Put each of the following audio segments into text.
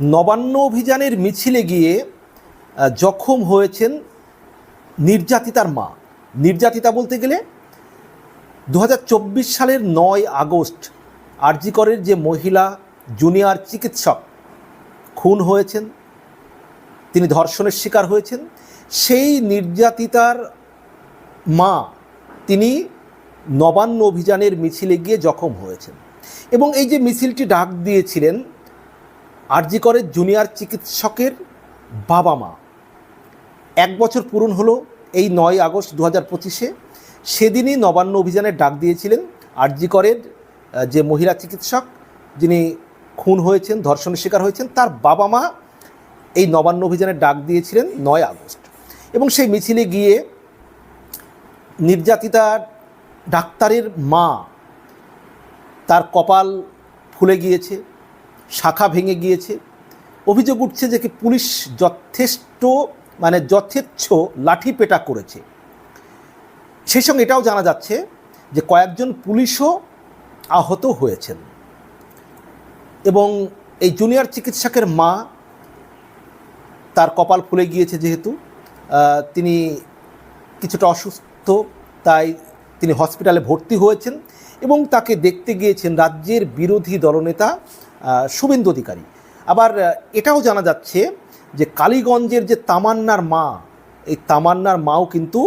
নবান্ন অভিযানের মিছিলে গিয়ে জখম হয়েছেন নির্যাতিতার মা। নির্যাতিতা বলতে গেলে দু হাজার চব্বিশ সালের নয় আগস্ট আরজিকরের যে মহিলা জুনিয়র চিকিৎসক খুন হয়েছেন, তিনি ধর্ষণের শিকার হয়েছেন, সেই নির্যাতিতার মা তিনি নবান্ন অভিযানের মিছিলে গিয়ে জখম হয়েছেন। এবং এই যে মিছিলটি ডাক দিয়েছিলেন আরজিকরের জুনিয়র চিকিৎসকের বাবা মা। এক বছর পূরণ হলো এই নয় আগস্ট দু হাজার পঁচিশে। সেদিনই নবান্ন অভিযানের ডাক দিয়েছিলেন আরজিকরের করের যে মহিলা চিকিৎসক, যিনি খুন হয়েছেন, ধর্ষণের শিকার হয়েছেন, তার বাবা মা এই নবান্ন অভিযানের ডাক দিয়েছিলেন নয় আগস্ট। এবং সেই মিছিলে গিয়ে নির্যাতিতা ডাক্তারের মা তার কপাল ফুলে গিয়েছে। শাখা ভেঙে গিয়েছে। অভিযোগ উঠছে যে কি পুলিশ যথেষ্ট মানে যথেচ্ছ লাঠি পেটা করেছে। সেই সঙ্গে এটাও জানা যাচ্ছে যে কয়েকজন পুলিশও আহত হয়েছেন। এবং এই জুনিয়র চিকিৎসকের মা তার কপাল ফুলে গিয়েছে যেহেতু। তিনি কিছুটা অসুস্থ, তাই তিনি হসপিটালে ভর্তি হয়েছেন এবং তাকে দেখতে গিয়েছেন রাজ্যের বিরোধী দলনেতা শুভেন্দু অধিকারী। আবার এটাও জানা যাচ্ছে যে কালীগঞ্জের যে তামান্নার মা, এই তামান্নার মাও কিন্তু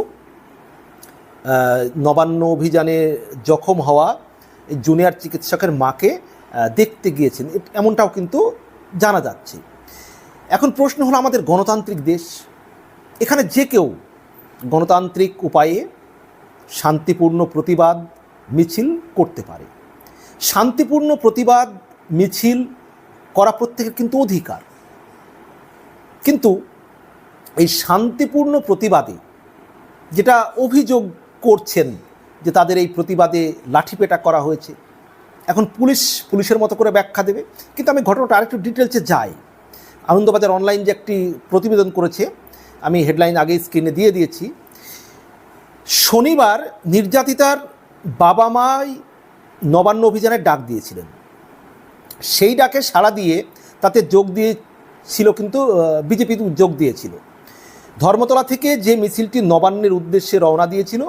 নবান্ন অভিযানে জখম হওয়া জুনিয়র চিকিৎসকের মাকে দেখতে গিয়েছেন। এমনটাও কিন্তু জানা যাচ্ছে। এখন প্রশ্ন হলো আমাদের গণতান্ত্রিক দেশ। এখানে যে কেউ গণতান্ত্রিক উপায়ে শান্তিপূর্ণ প্রতিবাদ মিছিল করতে পারে। শান্তিপূর্ণ প্রতিবাদ মিছিল করা প্রত্যেকের কিন্তু অধিকার। কিন্তু এই শান্তিপূর্ণ প্রতিবাদে যেটা অভিযোগ করছেন যে তাদের এই প্রতিবাদে লাঠিপেটা করা হয়েছে, এখন পুলিশ পুলিশের মতো করে ব্যাখ্যা দেবে। কিন্তু আমি ঘটনাটা আরেকটু ডিটেলসে যাই। আনন্দবাজার অনলাইন যে একটি প্রতিবেদন করেছে, আমি হেডলাইন আগেই স্ক্রিনে দিয়ে দিয়েছি। শনিবার নির্যাতিতার বাবা মাই নবান্ন অভিযানের ডাক দিয়েছিলেন। সেই ডাকে সাড়া দিয়ে তাতে যোগ দিয়েছিল কিন্তু বিজেপি যোগ দিয়েছিল। ধর্মতলা থেকে যে মিছিলটি নবান্নের উদ্দেশ্যে রওনা দিয়েছিল,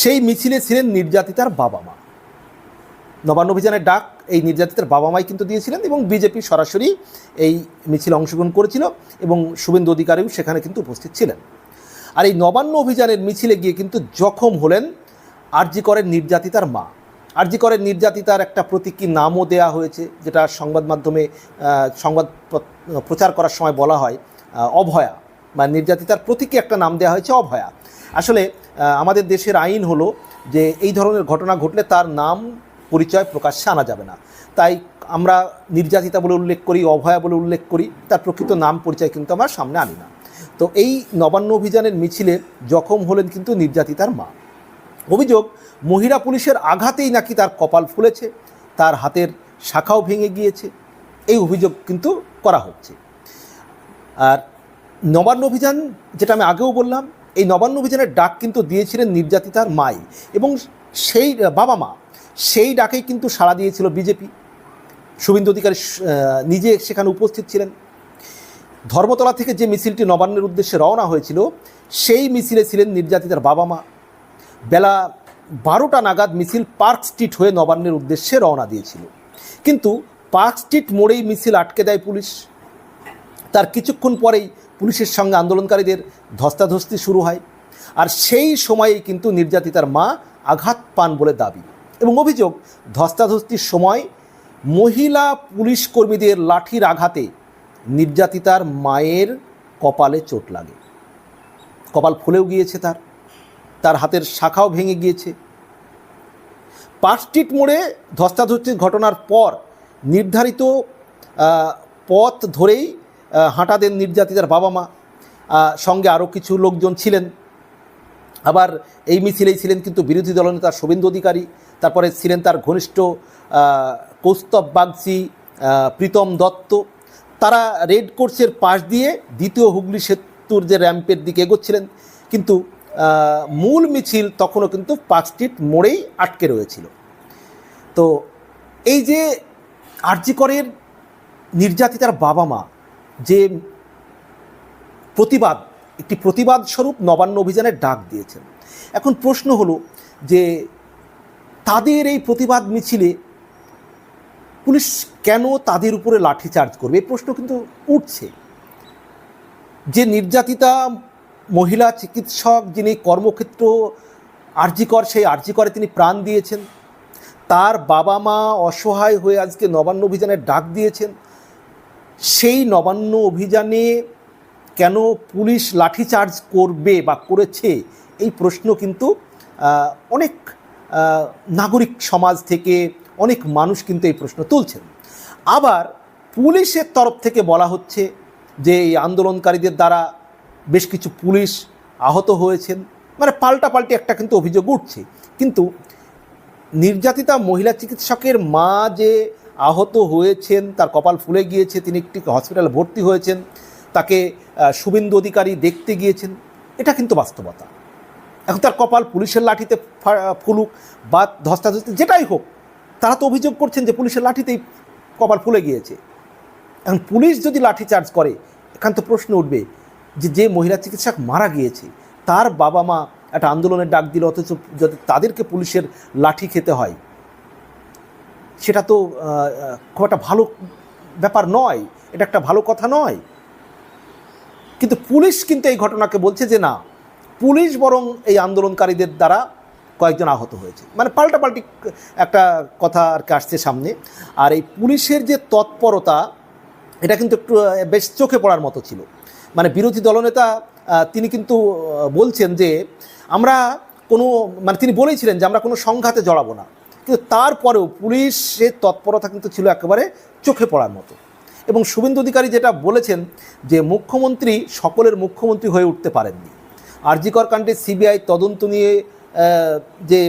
সেই মিছিলে ছিলেন নির্যাতিতার বাবা মা। নবান্ন অভিযানের ডাক এই নির্যাতিতার বাবা মাই কিন্তু দিয়েছিলেন এবং বিজেপি সরাসরি এই মিছিলে অংশগ্রহণ করেছিল এবং শুভেন্দু অধিকারীও সেখানে কিন্তু উপস্থিত ছিলেন। আর এই নবান্ন অভিযানের মিছিলে গিয়ে কিন্তু জখম হলেন আরজি করের নির্যাতিতার মা। আরজি করের নির্যাতিতার একটা প্রতীকী নামও দেয়া হয়েছে, যেটা সংবাদ মাধ্যমে সংবাদ প্রচার করার সময় বলা হয় অভয়া। বা নির্যাতিতার প্রতীকী একটা নাম দেওয়া হয়েছে অভয়া। আসলে আমাদের দেশের আইন হলো যে এই ধরনের ঘটনা ঘটলে তার নাম পরিচয় প্রকাশ্যে আনা যাবে না। তাই আমরা নির্যাতিতা বলে উল্লেখ করি, অভয়া বলে উল্লেখ করি, তার প্রকৃত নাম পরিচয় কিন্তু আমরা সামনে আনি না। তো এই নবান্ন অভিযানের মিছিলে জখম হলেন কিন্তু নির্যাতিতার মা। অভিযোগ, মহিলা পুলিশের আঘাতেই নাকি তার কপাল ফুলেছে, তার হাতের শাখাও ভেঙে গিয়েছে। এই অভিযোগ কিন্তু করা হচ্ছে। আর নবান্ন অভিযান, যেটা আমি আগেও বললাম, এই নবান্ন অভিযানের ডাক কিন্তু দিয়েছিলেন নির্যাতিতার মাই এবং সেই বাবা মা, সেই ডাকেই কিন্তু সাড়া দিয়েছিল বিজেপি। শুভেন্দু অধিকারী নিজে সেখানে উপস্থিত ছিলেন। ধর্মতলা থেকে যে মিছিলটি নবান্নের উদ্দেশ্যে রওনা হয়েছিল, সেই মিছিলে ছিলেন নির্যাতিতার বাবা মা। বেলা বারোটা নাগাদ মিছিল পার্ক স্ট্রিট হয়ে নবান্নের উদ্দেশ্যে রওনা দিয়েছিল। কিন্তু পার্ক স্ট্রিট মোড়েই মিছিল আটকে দেয় পুলিশ। তার কিছুক্ষণ পরেই পুলিশের সঙ্গে আন্দোলনকারীদের ধস্তাধস্তি শুরু হয়। আর সেই সময়েই কিন্তু নির্যাতিতার মা আঘাত পান বলে দাবি। এবং অভিযোগ, ধস্তাধস্তির সময় মহিলা পুলিশ কর্মীদের লাঠির আঘাতে নির্যাতিতার মায়ের কপালে চোট লাগে। কপাল ফুলেও গিয়েছে তার। তার হাতের শাখাও ভেঙে গিয়েছে। পার্ক স্ট্রিট মোড়ে ধস্তাধস্তির ঘটনার পর নির্ধারিত পথ ধরেই হাঁটা দেন নির্যাতিতার বাবা মা। সঙ্গে আরও কিছু লোকজন ছিলেন। আবার এই মিছিলেই ছিলেন কিন্তু বিরোধী দলনেতা শুভেন্দু অধিকারী, তারপরে ছিলেন তার ঘনিষ্ঠ কৌস্তব বাগচি প্রীতম দত্ত। তারা রেড কোর্সের পাশ দিয়ে দ্বিতীয় হুগলি সেতুর যে র্যাম্পের দিকে এগোচ্ছিলেন। কিন্তু মূল মিছিল তখনও কিন্তু পার্ক স্ট্রিট মোড়েই আটকে রয়েছিল। তো এই যে আরজিকরের নির্যাতিতার বাবা মা, যে প্রতিবাদ, একটি প্রতিবাদ স্বরূপ নবান্ন অভিযানের ডাক দিয়েছেন। এখন প্রশ্ন হলো যে তাদের এই প্রতিবাদ মিছিলে পুলিশ কেন তাদের উপরে লাঠিচার্জ করবে? এই প্রশ্ন কিন্তু উঠছে। যে নির্যাতিতা মহিলা চিকিৎসক যিনি কর্মক্ষেত্র আর্জিকর, সেই আর্জিকরে তিনি প্রাণ দিয়েছেন। তার বাবা মা অসহায় হয়ে আজকে নবান্ন অভিযানের ডাক দিয়েছেন। সেই নবান্ন অভিযানে কেন পুলিশ লাঠিচার্জ করবে বা করেছে এই প্রশ্ন কিন্তু অনেক নাগরিক সমাজ থেকে অনেক মানুষ কিন্তু এই প্রশ্ন তুলছেন। আবার পুলিশের তরফ থেকে বলা হচ্ছে যে এই আন্দোলনকারীদের দ্বারা বেশ কিছু পুলিশ আহত হয়েছেন। মানে পাল্টাপাল্টি একটা কিন্তু অভিযোগ উঠছে। কিন্তু নির্যাতিতা মহিলা চিকিৎসকের মা যে আহত হয়েছেন, তার কপাল ফুলে গিয়েছে, তিনি একটি হসপিটালে ভর্তি হয়েছেন, তাকে শুভেন্দু অধিকারী দেখতে গিয়েছেন, এটা কিন্তু বাস্তবতা। এখন তার কপাল পুলিশের লাঠিতে ফুলুক বা ধস্তাধস্তি যেটাই হোক, তারা তো অভিযোগ করছেন যে পুলিশের লাঠিতেই কপাল ফুলে গিয়েছে। এখন পুলিশ যদি লাঠি চার্জ করে, এখান তো প্রশ্ন উঠবে যে যে মহিলা চিকিৎসক মারা গিয়েছে, তার বাবা মা একটা আন্দোলনের ডাক দিল, অথচ যদি তাদেরকে পুলিশের লাঠি খেতে হয়। সেটা তো খুব একটা ভালো ব্যাপার নয়, এটা একটা ভালো কথা নয়। কিন্তু পুলিশ কিন্তু এই ঘটনাকে বলছে যে, না, পুলিশ বরং এই আন্দোলনকারীদের দ্বারা কয়েকজন আহত হয়েছে। মানে পাল্টাপাল্টি একটা কথা আর কি আসছে সামনে। আর এই পুলিশের যে তৎপরতা এটা কিন্তু একটু বেশ চোখে পড়ার মতো ছিল। মানে বিরোধী দলনেতা তিনি কিন্তু বলছেন যে আমরা কোনো মানে তিনি বলেছিলেন যে আমরা কোনো সংঘাতে জড়াবো না। কিন্তু তারপরেও পুলিশের তৎপরতা কিন্তু ছিল একেবারে চোখে পড়ার মতো। এবং শুভেন্দু অধিকারী যেটা বলেছেন যে মুখ্যমন্ত্রী সকলের মুখ্যমন্ত্রী হয়ে উঠতে পারেননি। আরজিকর কাণ্ডে সিবিআই তদন্ত নিয়ে যে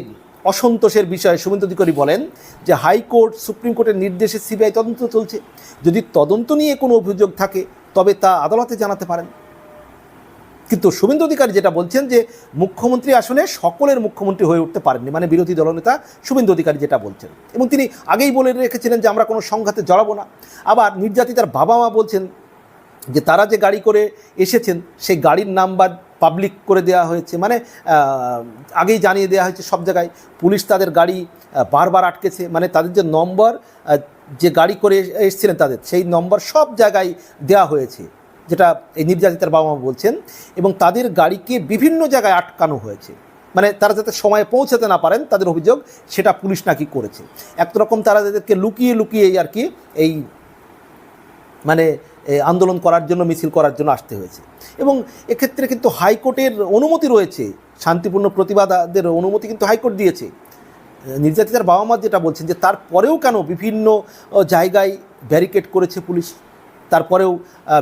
অসন্তোষের বিষয়ে শুভেন্দু অধিকারী বলেন যে হাইকোর্ট, সুপ্রিম কোর্টের নির্দেশে সিবিআই তদন্ত চলছে। যদি তদন্ত নিয়ে কোনো অভিযোগ থাকে, তবে তা আদালতে জানাতে পারেন। কিন্তু শুভেন্দু অধিকারী যেটা বলছেন যে মুখ্যমন্ত্রী আসলে সকলের মুখ্যমন্ত্রী হয়ে উঠতে পারেননি মানে বিরোধী দলনেতা শুভেন্দু অধিকারী যেটা বলছেন। এবং তিনি আগেই বলে রেখেছিলেন যে আমরা কোনো সংঘাতে জড়াবো না। আবার নির্যাতিতার বাবা মা বলছেন যে তারা যে গাড়ি করে এসেছেন, সেই গাড়ির নাম্বার পাবলিক করে দেওয়া হয়েছে মানে আগেই জানিয়ে দেওয়া হয়েছে সব জায়গায়। পুলিশ তাদের গাড়ি বারবার আটকেছে মানে তাদের যে নম্বর যে গাড়ি করে এসেছিলেন তাদের, সেই নম্বর সব জায়গায় দেওয়া হয়েছে, যেটা এই নির্যাতিতার বাবা মা বলছেন। এবং তাদের গাড়িকে বিভিন্ন জায়গায় আটকানো হয়েছে মানে তারা যাতে সময়ে পৌঁছাতে না পারেন, তাদের অভিযোগ সেটা পুলিশ নাকি করেছে। একরকম তারা তাদেরকে লুকিয়ে লুকিয়ে আর কি এই মানে আন্দোলন করার জন্য, মিছিল করার জন্য আসতে হয়েছে। এবং এক্ষেত্রে কিন্তু হাইকোর্টের অনুমতি রয়েছে, শান্তিপূর্ণ প্রতিবাদের অনুমতি কিন্তু হাইকোর্ট দিয়েছে। নির্যাতিতার বাবা মা যেটা বলছেন যে, তারপরেও কেন বিভিন্ন জায়গায় ব্যারিকেড করেছে পুলিশ? তারপরেও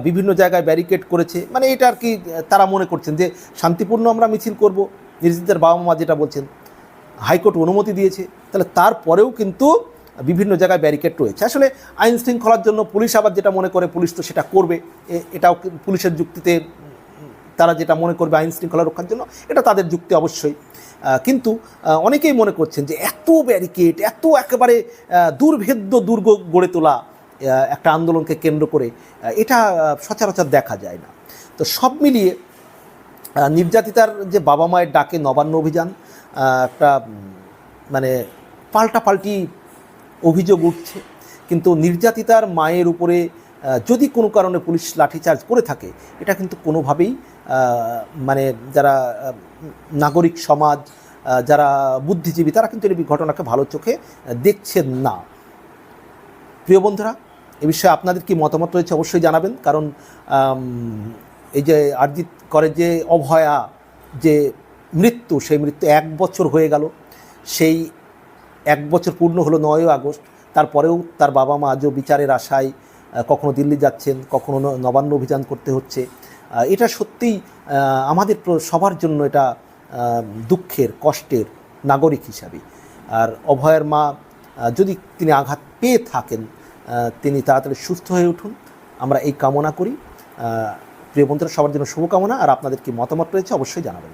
বিভিন্ন জায়গায় ব্যারিকেড করেছে। মানে এটা আর কি তারা মনে করছেন যে, শান্তিপূর্ণ আমরা মিছিল করব? নির্যাতিতার বাবা মা যেটা বলছেন, হাইকোর্ট অনুমতি দিয়েছে। তাহলে তারপরেও কিন্তু বিভিন্ন জায়গায় ব্যারিকেড রয়েছে। আসলে আইন শৃঙ্খলার জন্য পুলিশ আবার যেটা মনে করে, পুলিশ তো সেটা করবে। এটাও পুলিশের যুক্তিতে তারা যেটা মনে করবে আইন শৃঙ্খলা রক্ষার জন্য, এটা তাদের যুক্তি অবশ্যই। কিন্তু অনেকেই মনে করছেন যে এত ব্যারিকেড এত একেবারে দুর্ভেদ্য, দুর্গ গড়ে তোলা একটা আন্দোলনকে কেন্দ্র করে এটা সচরাচর দেখা যায় না। তো সব মিলিয়ে নির্যাতিতার যে বাবা মায়ের ডাকে নবান্ন অভিযান একটা মানে পাল্টাপাল্টি অভিযোগ উঠছে। কিন্তু নির্যাতিতার মায়ের উপরে যদি কোনো কারণে পুলিশ লাঠিচার্জ করে থাকে, এটা কিন্তু কোনোভাবেই মানে যারা নাগরিক সমাজ যারা বুদ্ধিজীবী, তারা কিন্তু এই ঘটনাকে ভালো চোখে দেখছেন না। প্রিয় বন্ধুরা, এ বিষয়ে আপনাদের কি মতামত রয়েছে অবশ্যই জানাবেন। কারণ এই যে আরজিৎ করে যে অভয়া, যে মৃত্যু, সেই মৃত্যু এক বছর হয়ে গেল। সেই এক বছর পূর্ণ হলো নয়ই আগস্ট। তারপরেও তার বাবা মা আজও বিচারের আশায় কখনো দিল্লি যাচ্ছেন, কখনো নবান্ন অভিযান করতে হচ্ছে। এটা সত্যিই আমাদের সবার জন্য এটা দুঃখের, কষ্টের নাগরিক হিসাবে। আর অভয়ের মা যদি তিনি আঘাত পেয়ে থাকেন তিনি তাড়াতাড়ি সুস্থ হয়ে উঠুন। আমরা এই কামনা করি। প্রিয় বন্ধুরা, সবার জন্য শুভকামনা। আর আপনাদের কি মতামত রয়েছে অবশ্যই জানাবেন।